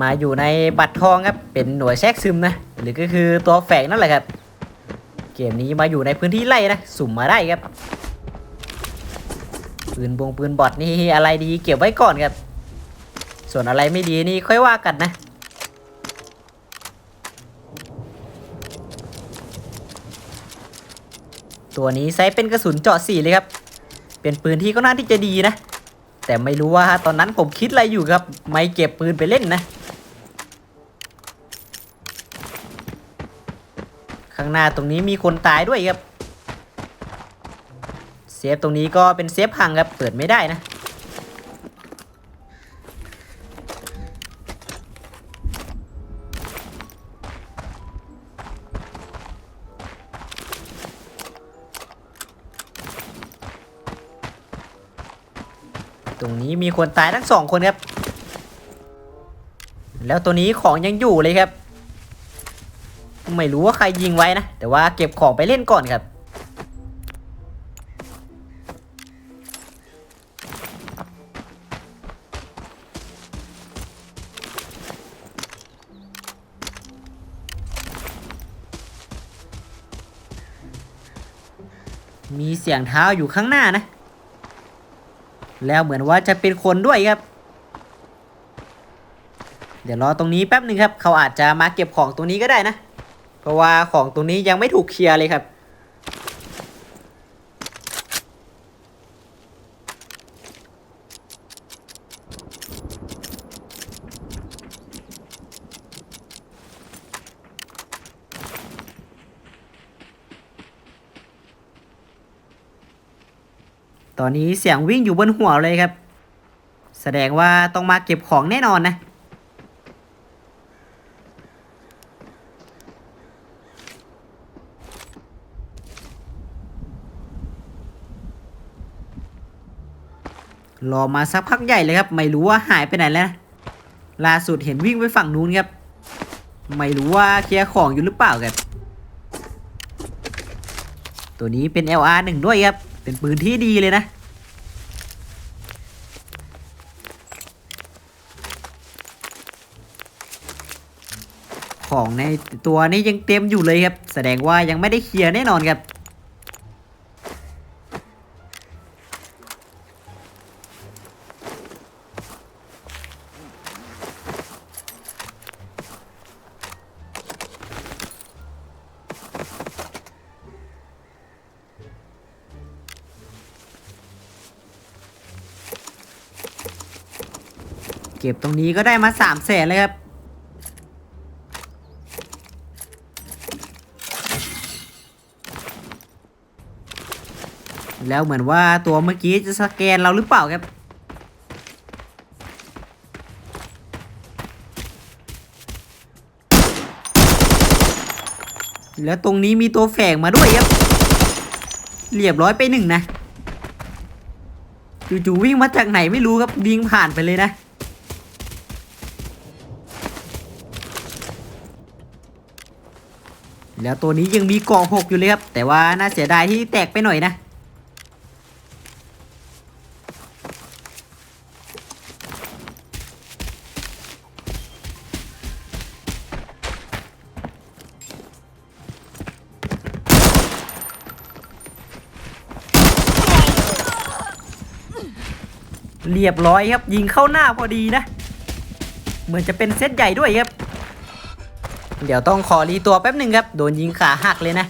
มาอยู่ในบัตรทองครับ เป็นหน่วยแทรกซึมนะ หรือก็คือตัวแฝงนั่นแหละครับ เกมนี้มาอยู่ในพื้นที่ไล่นะ สุ่มมาได้ครับ ปืนบงปืนบอทนี่อะไรดีเก็บไว้ก่อนครับ ส่วนอะไรไม่ดีนี่ค่อยว่ากันนะตัวนี้ใช้เป็นกระสุนเจาะสี่เลยครับ เป็นปืนที่ก็น่าที่จะดีนะ แต่ไม่รู้ว่าตอนนั้นผมคิดอะไรอยู่ครับ ไม่เก็บปืนไปเล่นนะ ข้างหน้าตรงนี้มีคนตายด้วยครับ เซฟตรงนี้ก็เป็นเซฟพังครับ เปิดไม่ได้นะ ตรงนี้มีคนตายทั้งสองคนครับ แล้วตัวนี้ของยังอยู่เลยครับ ไม่รู้ว่าใครยิงไว้นะ แต่ว่าเก็บของไปเล่นก่อนครับ มีเสียงเท้าอยู่ข้างหน้านะ แล้วเหมือนว่าจะเป็นคนด้วยครับเดี๋ยวรอตรงนี้แป๊บหนึ่งครับ เขาอาจจะมาเก็บของตรงนี้ก็ได้นะ เพราะว่าของตรงนี้ยังไม่ถูกเคลียร์เลยครับ ตอนนี้เสียงวิ่งอยู่บนหัวเลยครับ แสดงว่าต้องมาเก็บของแน่นอนนะ รอมาสักพักใหญ่เลยครับ ไม่รู้ว่าหายไปไหนแล้วล่าสุดเห็นวิ่งไปฝั่งนู้นครับ ไม่รู้ว่าเคลียร์ของอยู่หรือเปล่าครับ ตัวนี้เป็น LR 1 ด้วยครับ เป็นปืนที่ดีเลยนะของในตัวนี้ยังเต็มอยู่เลยครับ แสดงว่ายังไม่ได้เคลียร์แน่นอนครับ เก็บตรงนี้ก็ได้มาสามแสนเลยครับ แล้วเหมือนว่าตัวเมื่อกี้จะสแกนเราหรือเปล่าครับแล้วตรงนี้มีตัวแฝงมาด้วยครับ เรียบร้อยไปหนึ่งนะ จู่ๆวิ่งมาจากไหนไม่รู้ครับวิ่งผ่านไปเลยนะ แล้วตัวนี้ยังมีกล่องหกอยู่เลยครับ แต่ว่าน่าเสียดายที่แตกไปหน่อยนะ เรียบร้อยครับยิงเข้าหน้าพอดีนะ เหมือนจะเป็นเซตใหญ่ด้วยครับ เดี๋ยวต้องขอรีตัวแป๊บหนึ่งครับ โดนยิงขาหักเลยนะ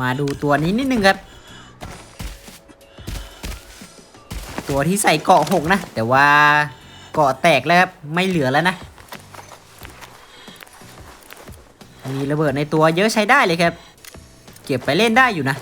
มาดูตัวนี้นิดนึงครับ ตัวที่ใส่เกาะหกนะ แต่ว่าเกาะแตกแล้วครับ ไม่เหลือแล้วนะ มีระเบิดในตัวเยอะใช้ได้เลยครับ เก็บไปเล่นได้อยู่นะ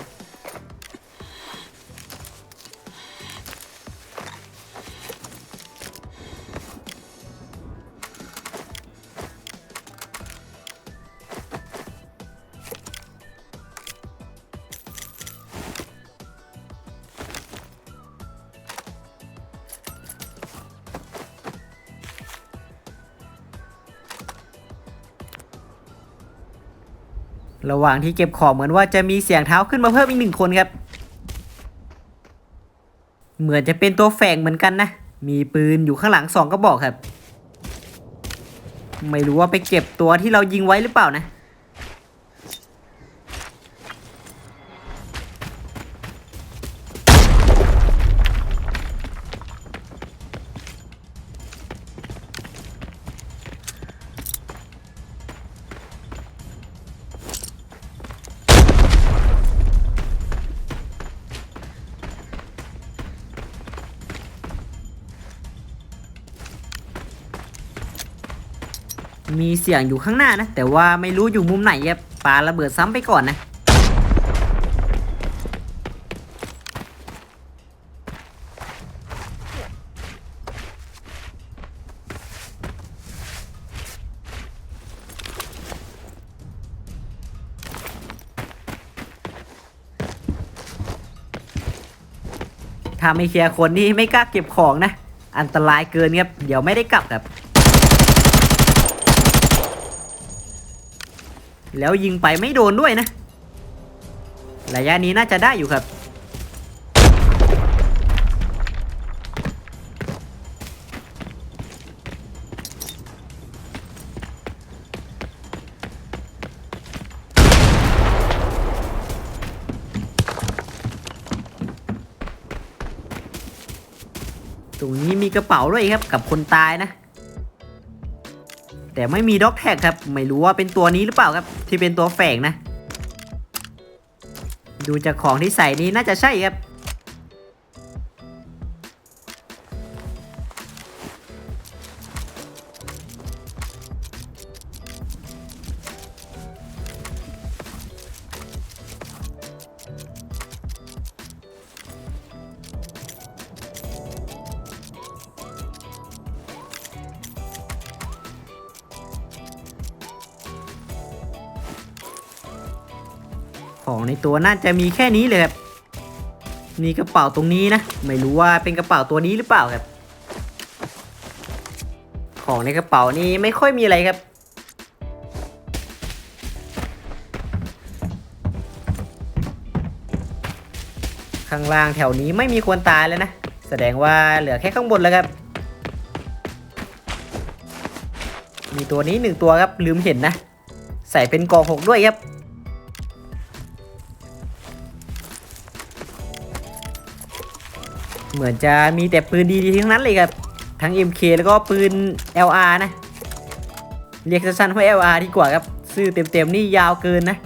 ระหว่างที่เก็บของเหมือนว่าจะมีเสียงเท้าขึ้นมาเพิ่มอีกหนึ่งคนครับ เหมือนจะเป็นตัวแฝงเหมือนกันนะ มีปืนอยู่ข้างหลังสองกระบอกครับ ไม่รู้ว่าไปเก็บตัวที่เรายิงไว้หรือเปล่านะ มีเสียงอยู่ข้างหน้านะ แต่ว่าไม่รู้อยู่มุมไหนครับปาระเบิดซ้ำไปก่อนนะถ้าไม่เคลียร์คนนี่ไม่กล้าเก็บของนะ อันตรายเกินครับ เดี๋ยวไม่ได้กลับครับ แล้วยิงไปไม่โดนด้วยนะ ระยะนี้น่าจะได้อยู่ครับ ตรงนี้มีกระเป๋าด้วยครับกับคนตายนะ แต่ไม่มีด็อกแท็กครับ ไม่รู้ว่าเป็นตัวนี้หรือเปล่าครับ ที่เป็นตัวแฝงนะ ดูจากของที่ใส่นี้น่าจะใช่ครับ ของในตัวน่าจะมีแค่นี้เลยครับ มีกระเป๋าตรงนี้นะ ไม่รู้ว่าเป็นกระเป๋าตัวนี้หรือเปล่าครับ ของในกระเป๋านี้ไม่ค่อยมีอะไรครับ ข้างล่างแถวนี้ไม่มีคนตายเลยนะ แสดงว่าเหลือแค่ข้างบนแล้วครับ มีตัวนี้หนึ่งตัวครับลืมเห็นนะ ใส่เป็นกองหกด้วยครับ เหมือนจะมีแต่ปืนดีๆทั้งนั้นเลยครับ ทั้ง MK แล้วก็ปืน LR นะ เรียกสั้นๆว่า LR ดีกว่าครับชื่อเต็มๆนี่ยาวเกินนะ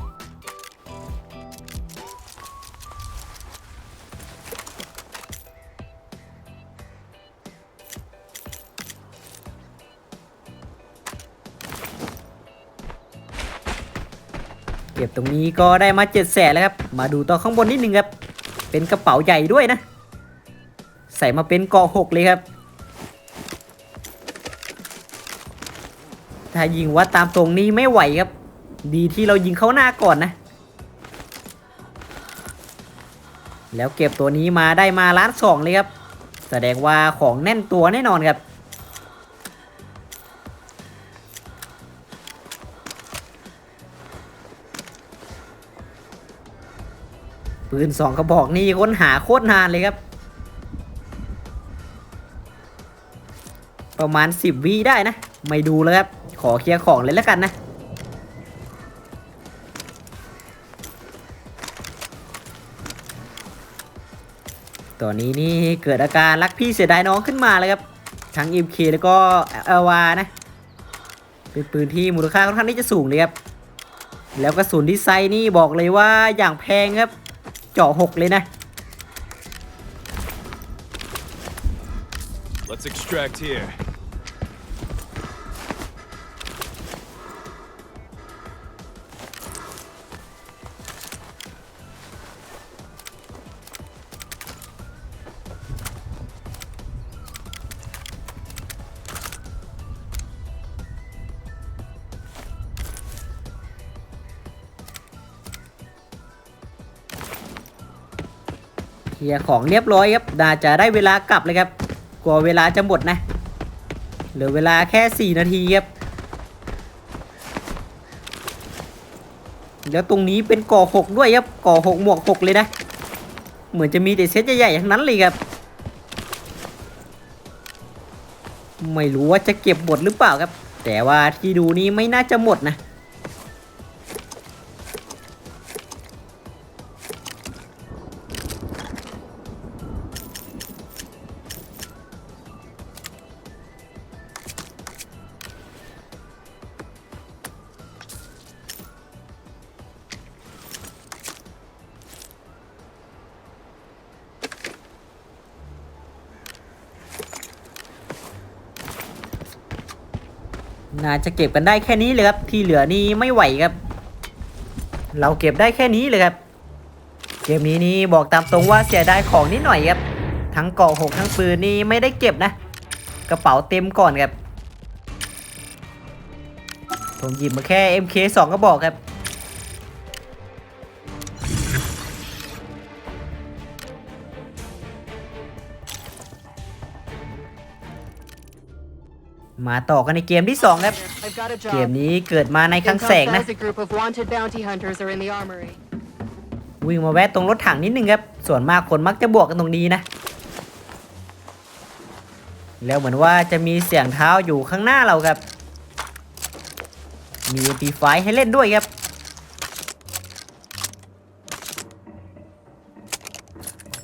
เก็บตรงนี้ก็ได้มาเจ็ดแสนแล้วครับ มาดูตัวข้างบนนิดนึงครับ เป็นกระเป๋าใหญ่ด้วยนะ ใส่มาเป็นเกอหกเลยครับ ถ้ายิงวัดตามตรงนี้ไม่ไหวครับ ดีที่เรายิงเข้าหน้าก่อนนะ แล้วเก็บตัวนี้มาได้มาล้านสองเลยครับ แสดงว่าของแน่นตัวแน่นอนครับปืนสองกระบอกนี่ค้นหาโคตรนานเลยครับ ประมาณ 10วิได้นะ ไม่ดูแล้วครับ ขอเคลียร์ของเลยแล้วกันนะ ตอนนี้นี่เกิดอาการรักพี่เสียดายน้องขึ้นมาเลยครับ ทั้ง MK แล้วก็เอลวานะ เป็นปืนที่มูลค่าค่อนข้างที่จะสูงเลยครับ แล้วกระสุนที่ไซนี่บอกเลยว่าอย่างแพงครับ เจาะหกเลยนะ Let's extract here. เคลียร์ของเรียบร้อยครับน่าจะได้เวลากลับเลยครับ กลัวเวลาจะหมดนะ เหลือเวลาแค่ 4 นาทีครับ แล้วตรงนี้เป็นก่อหกด้วยครับ ก่อหกหมวกหกเลยนะ เหมือนจะมีแต่เซตใหญ่ๆทั้งนั้นเลยครับ ไม่รู้ว่าจะเก็บหมดหรือเปล่าครับ แต่ว่าที่ดูนี้ไม่น่าจะหมดนะ น่าจะเก็บกันได้แค่นี้เลยครับที่เหลือนี่ไม่ไหวครับ เราเก็บได้แค่นี้เลยครับ เกมนี้นี่บอกตามตรงว่าเสียดายของนิดหน่อยครับ ทั้งเกาะหกทั้งปืนนี่ไม่ได้เก็บนะ กระเป๋าเต็มก่อนครับผมหยิบมาแค่ MK2 ก็บอกครับ มาต่อกันในเกมที่ 2 ครับ I've got a เกม job. นี้เกิดมาในคลังแสงนะ As a group of wanted bounty hunters are in the armory. วิ่งมาแวะตรงรถถังนิดนึงครับ ส่วนมากคนมักจะบวกกันตรงนี้นะ แล้วเหมือนว่าจะมีเสียงเท้าอยู่ข้างหน้าเราครับ มี MP5 ให้เล่นด้วยครับ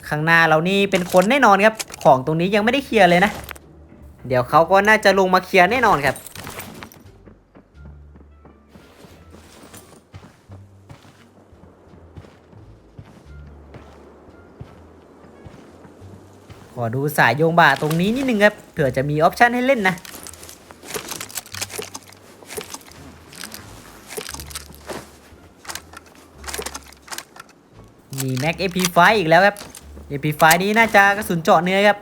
ข้างหน้าเรานี่เป็นคนแน่นอนครับ ของตรงนี้ยังไม่ได้เคลียร์เลยนะ เดี๋ยวเขาก็น่าจะลงมาเคลียร์แน่นอนครับ ขอดูสายโยงบ่าตรงนี้นิดนึงครับ เผื่อจะมีออปชันให้เล่นนะมีแม็ก AP5 อีกแล้วครับ AP5 นี้น่าจะกระสุนเจาะเนื้อครับ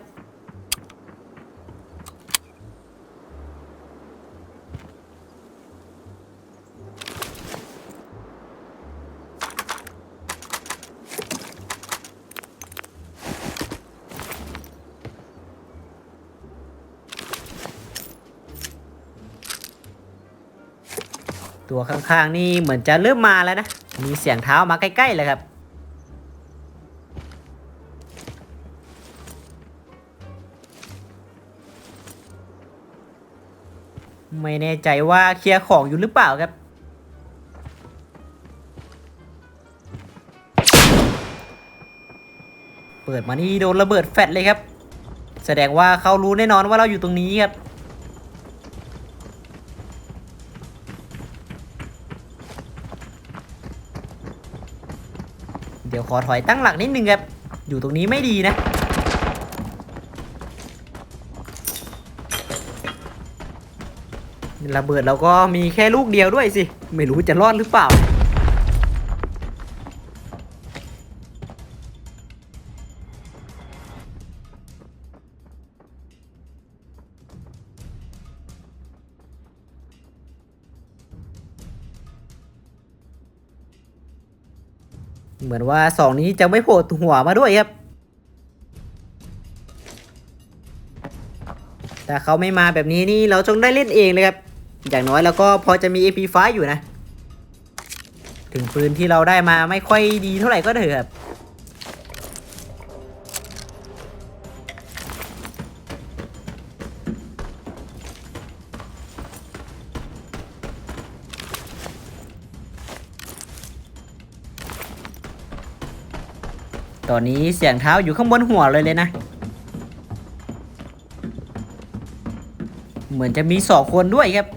ตัวข้างๆนี่เหมือนจะเริ่มมาแล้วนะ มีเสียงเท้ามาใกล้ๆเลยครับ ไม่แน่ใจว่าเคลียร์ของอยู่หรือเปล่าครับ เปิดมานี่โดนระเบิดแฟลชเลยครับ แสดงว่าเขารู้แน่นอนว่าเราอยู่ตรงนี้ครับ เดี๋ยว ขอถอยตั้งหลักนิดนึงครับ อยู่ตรงนี้ไม่ดีนะ ระเบิดเราก็มีแค่ลูกเดียวด้วยสิ ไม่รู้จะรอดหรือเปล่า เหมือนว่าสองนี้จะไม่โผล่หัวมาด้วยครับ แต่เขาไม่มาแบบนี้นี่เราจงได้เล่นเองเลยครับ อย่างน้อยเราก็พอจะมี AP5 อยู่นะ ถึงปืนที่เราได้มาไม่ค่อยดีเท่าไหร่ก็เถอะครับ ตอนนี้เสียงเท้าอยู่ข้างบนหัวเลยเลยนะ เหมือนจะมีสองคนด้วยครับ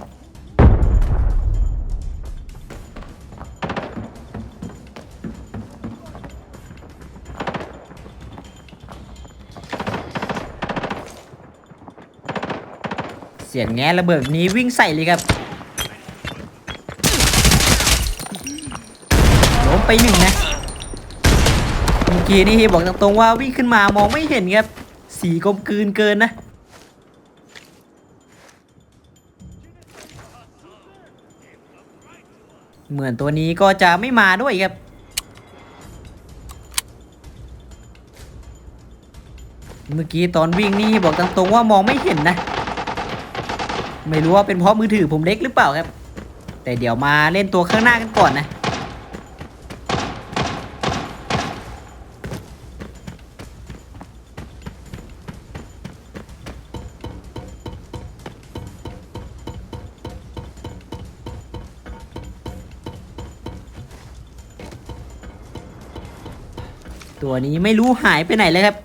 เสียงแง่ระเบิดนี้วิ่งใส่เลยครับล้มไปหนึ่งนะ เมื่อกี้นี่บอกตรงๆว่าวิ่งขึ้นมามองไม่เห็นครับ สีกลมกลืนเกินนะ เหมือนตัวนี้ก็จะไม่มาด้วยครับเมื่อกี้ตอนวิ่งนี่บอกตรงๆว่ามองไม่เห็นนะ ไม่รู้ว่าเป็นเพราะมือถือผมเล็กหรือเปล่าครับ แต่เดี๋ยวมาเล่นตัวข้างหน้ากันก่อนนะ ตัวนี้ไม่รู้หายไปไหนเลยครับ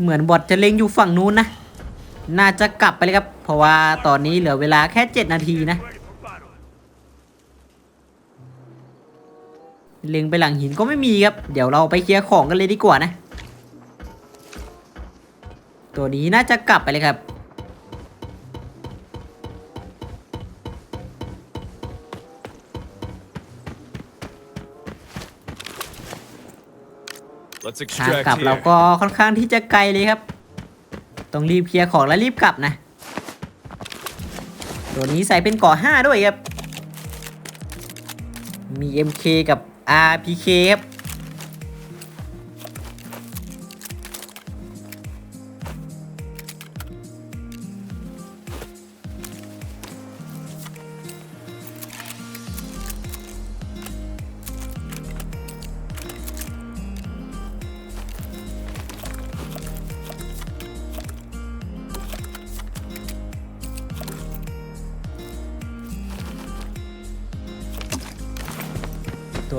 เหมือนบอทจะเล็งอยู่ฝั่งนู้นนะ น่าจะกลับไปเลยครับ เพราะว่าตอนนี้เหลือเวลาแค่ 7 นาทีนะ เล็งไปหลังหินก็ไม่มีครับ เดี๋ยวเราไปเคลียร์ของกันเลยดีกว่านะ ตัวนี้น่าจะกลับไปเลยครับ ทาง extract กลับ here. เราก็ค่อนข้างที่จะไกลเลยครับ ต้องรีบเคลียร์ของแล้วรีบกลับนะ ตัวนี้ใส่เป็นก่อ5ด้วยครับ มี MK กับ RPK ครับ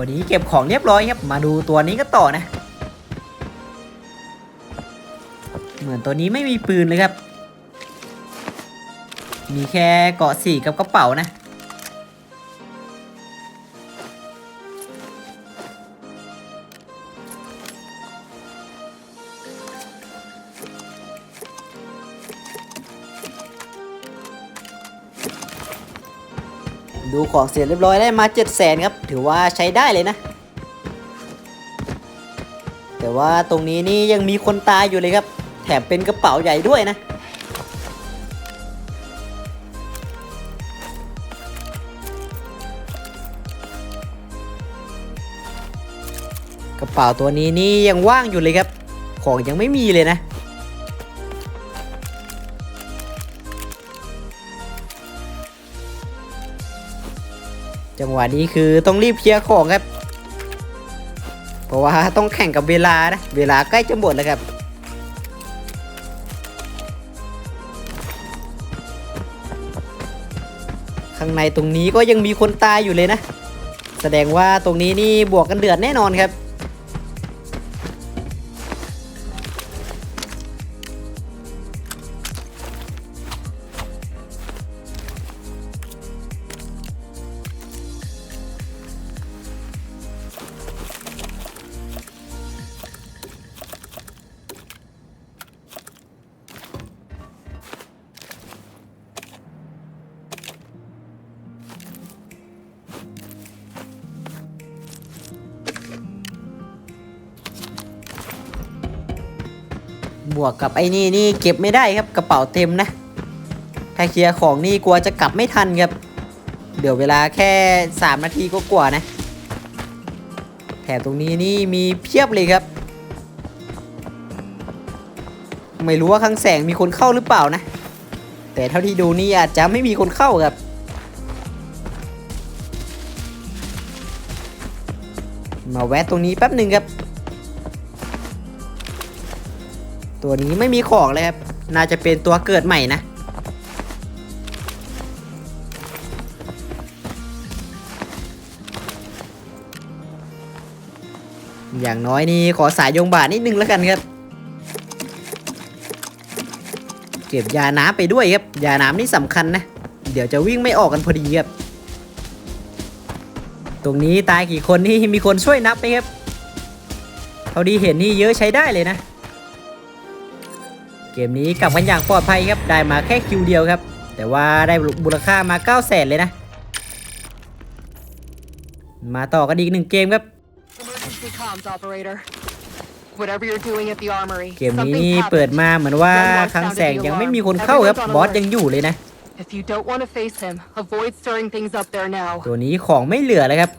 นี้เก็บของเรียบร้อยครับ มาดูตัวนี้ก็ต่อนะ เหมือนตัวนี้ไม่มีปืนเลยครับ มีแค่เกาะสี่กับกระเป๋านะ ดูของเสร็จเรียบร้อยได้มา7 0 0 0 0ครับ ถือว่าใช้ได้เลยนะ แต่ว่าตรงนี้นี่ยังมีคนตายอยู่เลยครับ แถมเป็นกระเป๋าใหญ่ด้วยนะ กระเป๋าตัวนี้นี่ยังว่างอยู่เลยครับ ของยังไม่มีเลยนะ จังหวะนี้คือต้องรีบเคลียร์ของครับ เพราะว่าต้องแข่งกับเวลานะ เวลาใกล้จะหมดแล้วครับ ข้างในตรงนี้ก็ยังมีคนตายอยู่เลยนะ แสดงว่าตรงนี้นี่บวกกันเดือดแน่นอนครับ บวกกับไอ้นี่นี่เก็บไม่ได้ครับกระเป๋าเต็มนะ ถ้าเคลียร์ของนี่กลัวจะกลับไม่ทันครับ เดี๋ยวเวลาแค่ 3 นาทีก็กว่านะ แถมตรงนี้นี่มีเพียบเลยครับ ไม่รู้ว่าข้างแสงมีคนเข้าหรือเปล่านะ แต่เท่าที่ดูนี่อาจจะไม่มีคนเข้าครับมาแวะตรงนี้แป๊บหนึ่งครับ ตัวนี้ไม่มีของเลยครับ น่าจะเป็นตัวเกิดใหม่นะ อย่างน้อยนี่ขอสายยงบาทนิดนึงแล้วกันครับ เก็บยาน้ำไปด้วยครับ ยาน้ำนี่สำคัญนะ เดี๋ยวจะวิ่งไม่ออกกันพอดีครับ ตรงนี้ตายกี่คนนี่มีคนช่วยนับไหมครับ เท่าที่เห็นนี่เยอะใช้ได้เลยนะ เกมนี้กลับกันอย่างปลอดภัยครับได้มาแค่คิวเดียวครับ แต่ว่าได้มูลค่ามา9 0 0 0 0เลยนะ มาต่อกันอีกหนึ่งเกมครับ Emergency comms operator. Whatever you're doing at the armory, เกมนี้ something's นี่ happened. เปิดมาเหมือนว่าคลังแสงยังไม่มีคนเข้าครับบอสยังอยู่เลยนะ If you don't want to face him, avoid stirring things up there now. ตัวนี้ของไม่เหลือเลยครับ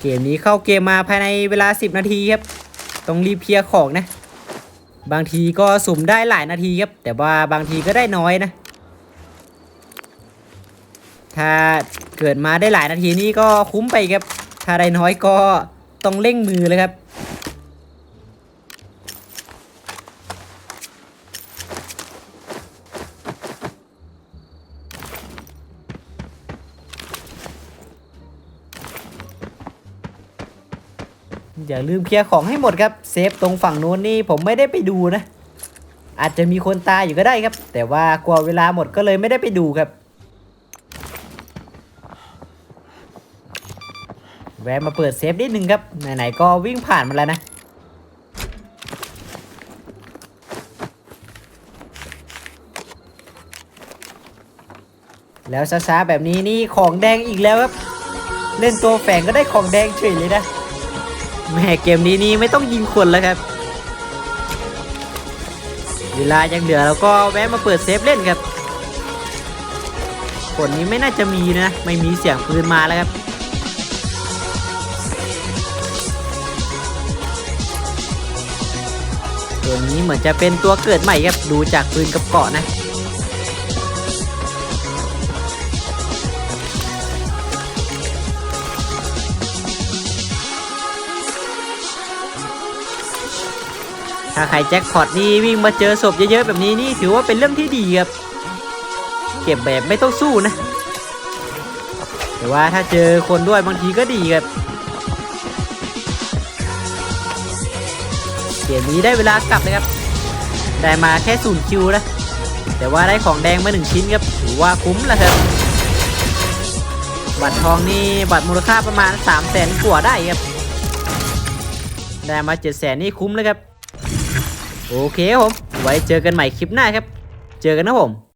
เกมนี้เข้าเกมมาภายในเวลา 10 นาทีครับ ต้องรีบเคลียร์ของนะ บางทีก็สุ่มได้หลายนาทีครับ แต่ว่าบางทีก็ได้น้อยนะ ถ้าเกิดมาได้หลายนาทีนี่ก็คุ้มไปครับ ถ้าได้น้อยก็ต้องเร่งมือเลยครับ อย่าลืมเคลียร์ของให้หมดครับ เซฟตรงฝั่งนู้นนี่ผมไม่ได้ไปดูนะ อาจจะมีคนตายอยู่ก็ได้ครับ แต่ว่ากลัวเวลาหมดก็เลยไม่ได้ไปดูครับ แวะมาเปิดเซฟนิดนึงครับ ไหนๆก็วิ่งผ่านมาแล้วนะแล้วช้าๆแบบนี้นี่ของแดงอีกแล้วครับ เล่นตัวแฝงก็ได้ของแดงเฉยเลยนะ แม่เกมนี้นี่ไม่ต้องยิงคนแล้วครับ เวลายังเหลือเราก็แวะมาเปิดเซฟเล่นครับคนนี้ไม่น่าจะมีนะ ไม่มีเสียงปืนมาแล้วครับตัวนี้เหมือนจะเป็นตัวเกิดใหม่ครับ ดูจากปืนกับเกาะนะ ถ้าใครแจ็คพอตนี่วิ่งมาเจอศพเยอะๆแบบนี้นี่ถือว่าเป็นเรื่องที่ดีครับเก็บแบบไม่ต้องสู้นะ แต่ว่าถ้าเจอคนด้วยบางทีก็ดีครับเกมนี้ได้เวลากลับเลยครับ ได้มาแค่ศูนย์คิวนะแต่ว่าได้ของแดงมาหนึ่งชิ้นครับถือว่าคุ้มแล้วครับ บัตรทองนี่บัตรมูลค่าประมาณ3 0 0แสนกว่าได้ครับ ได้มา7 0 0แสนนี่คุ้มเลยครับ โอเคครับผม ไว้เจอกันใหม่คลิปหน้าครับ เจอกันนะผม